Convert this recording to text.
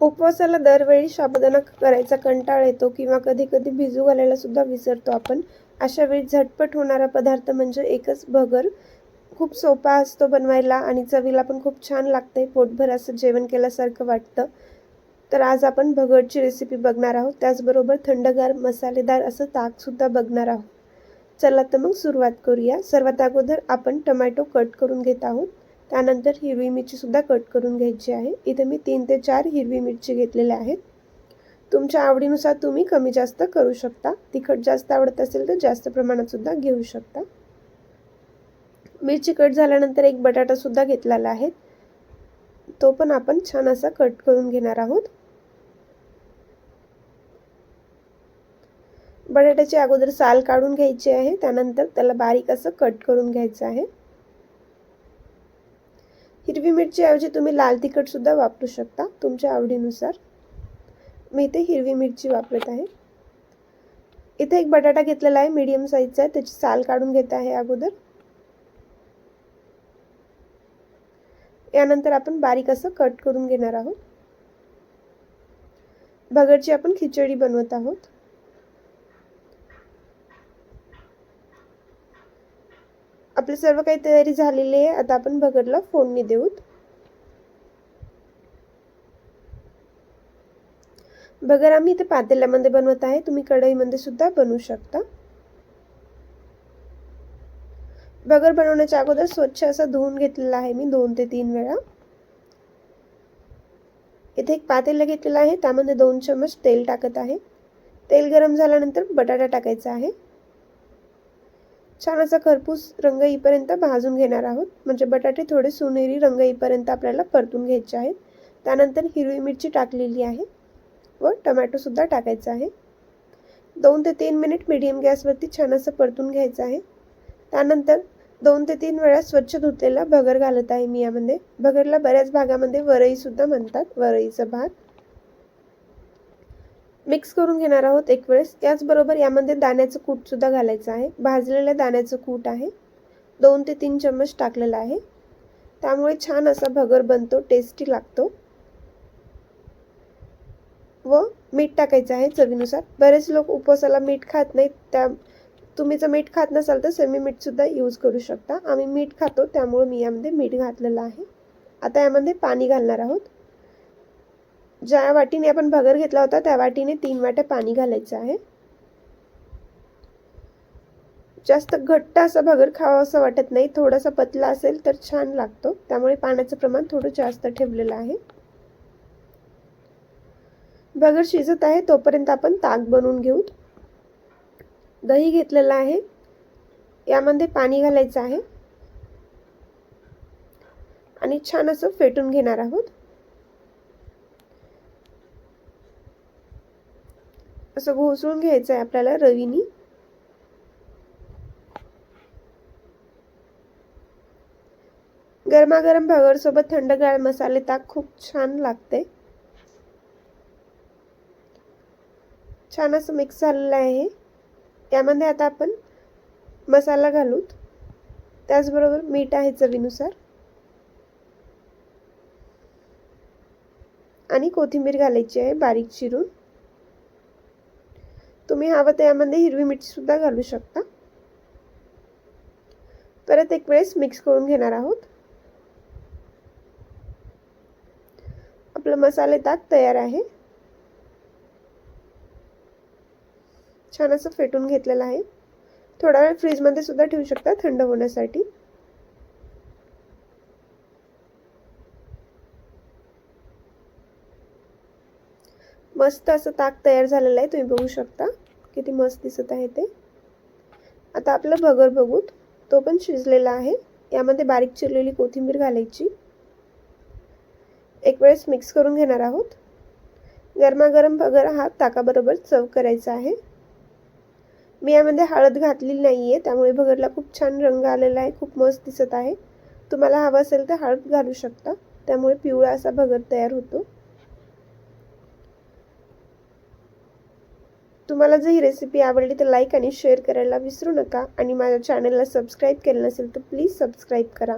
उपवासाला दरवेळी साबुदाणा करायचा कंटाळ येतो किंवा कधी कधी भिजू घालायला सुद्धा विसरतो आपण. अशा वेळी झटपट होणारा पदार्थ म्हणजे एकच भगर. खूप सोपा असतो बनवायला आणि चवीला पण खूप छान लागते. पोटभर असं जेवण केल्यासारखं वाटतं. तर आज आपण भगरची रेसिपी बघणार आहोत. त्याचबरोबर थंडगार मसालेदार असं ताकसुद्धा बघणार आहोत. चला तर मग सुरुवात करूया. सर्वात अगोदर आपण टमॅटो कट करून घेत आहोत. त्यानंतर हिरवी मिरचीसुद्धा कट करून घ्यायची आहे. इथे मी तीन ते चार हिरवी मिरची घेतलेल्या आहेत. तुमच्या आवडीनुसार तुम्ही कमी जास्त करू शकता. तिखट जास्त आवडत असेल तर जास्त प्रमाणातसुद्धा घेऊ शकता. मिरची कट झाल्यानंतर एक बटाटासुद्धा घेतलेला आहे. तो पण आपण छान असा कट करून घेणार आहोत. बटाट्याची अगोदर साल काढून घ्यायची आहे. त्यानंतर त्याला बारीक असं कट करून घ्यायचं आहे. हिरवी मिरचीऐवजी तुम्ही लाल तिखटसुद्धा वापरू शकता तुमच्या आवडीनुसार. मी इथे हिरवी मिरची वापरत आहे. इथे एक बटाटा घेतलेला आहे मीडियम साईजचा आहे त्याची साल काढून घेत आहे अगोदर. यानंतर आपण बारीक असं कट करून घेणार आहोत. भगरची आपण खिचडी बनवत आहोत. आपली सर्व काही तयारी झालेली आहे. आता आपण भगरला फोडणी देऊत. भगर आम्ही इथे पातेल्यामध्ये बनवत आहे. तुम्ही कढईमध्ये सुद्धा बनवू शकता. भगर बनवण्याच्या अगोदर स्वच्छ असा धुवून घेतलेला आहे मी दोन ते तीन वेळा. इथे एक पातेला घेतलेला आहे. त्यामध्ये दोन चमच तेल टाकत आहे. तेल गरम झाल्यानंतर बटाटा टाकायचा आहे. छान असा खरपूस रंग येईपर्यंत भाजून घेणार आहोत. म्हणजे बटाटे थोडे सोनेरी रंग येईपर्यंत आपल्याला परतून घ्यायचे आहेत. त्यानंतर हिरवी मिरची टाकलेली आहे व टमॅटोसुद्धा टाकायचा आहे. दोन ते तीन मिनिट मीडियम गॅसवरती छान असं परतून घ्यायचं आहे. त्यानंतर दोन ते तीन वेळा स्वच्छ धुतलेला भगर घालत आहे मी यामध्ये. भगरला बऱ्याच भागामध्ये वरईसुद्धा म्हणतात. वरईचा भात मिक्स करून घेणार आहोत एक वेळेस. याचबरोबर यामध्ये दाण्याचं कूटसुद्धा घालायचं आहे. भाजलेल्या दाण्याचं कूट आहे. दोन ते तीन चम्मच टाकलेला आहे. त्यामुळे छान असा भगर बनतो टेस्टी लागतो. व मीठ टाकायचं आहे चवीनुसार. बरेच लोक उपवासाला मीठ खात नाहीत. त्या तुम्ही जर मीठ खात नसाल तर सेमी मीठसुद्धा यूज करू शकता. आम्ही मीठ खातो त्यामुळे मी यामध्ये मीठ घातलेलं आहे. आता यामध्ये पाणी घालणार आहोत. ज्या वाटीने आपण भगर घेतला होता त्या वाटीने तीन वाट्या पाणी घालायचं आहे. जास्त घट्ट असा भगर खावा असं वाटत नाही. थोडासा पतला असेल तर छान लागतो. त्यामुळे पाण्याचं प्रमाण थोडं जास्त ठेवलेलं आहे. भगर शिजत आहे तोपर्यंत आपण ताक बनवून घेऊ. दही घेतलेलं आहे. यामध्ये पाणी घालायचं आहे. आणि छान असं फेटून घेणार आहोत. असं घोसळून घ्यायचं आहे आपल्याला रवीनी. गरमागरम भगरसोबत थंडगार मसाले ताक खूप छान लागते. छान असं मिक्स झालेलं आहे. यामध्ये आता आपण मसाला घालूत. त्याचबरोबर मीठ आहे चवीनुसार. आणि कोथिंबीर घालायची आहे बारीक चिरून. तुम्ही हवं त्यामध्ये हिरवी मिरचीसुद्धा घालू शकता. परत एक वेळेस मिक्स करून घेणार आहोत. आपलं मसाले ताक तयार आहे. छान असं फेटून घेतलेलं आहे. थोडा वेळ फ्रीजमध्ये सुद्धा ठेवू शकता थंड होण्यासाठी. मस्त असं ताक तयार झालेलं आहे. तुम्ही बघू शकता. किती मस्त दिसत आहे ते. आता आपलं भगर बघूत. तो पण शिजलेला आहे. यामध्ये बारीक चिरलेली कोथिंबीर घालायची. एक वेळेस मिक्स करून घेणार आहोत. गरमागरम भगर हा ताकाबरोबर सर्व करायचा आहे. मी यामध्ये हळद घातलेली नाही आहे त्यामुळे भगरला खूप छान रंग आलेला आहे. खूप मस्त दिसत आहे. तुम्हाला हवं असेल तर हळद घालू शकता. त्यामुळे पिवळा असा भगर तयार होतो. तुम्हाला जर ही रेसिपी आवडली तर लाईक आणि शेअर करायला विसरू नका. आणि माझ्या चॅनलला सबस्क्राईब केलं नसेल तर प्लीज सबस्क्राईब करा.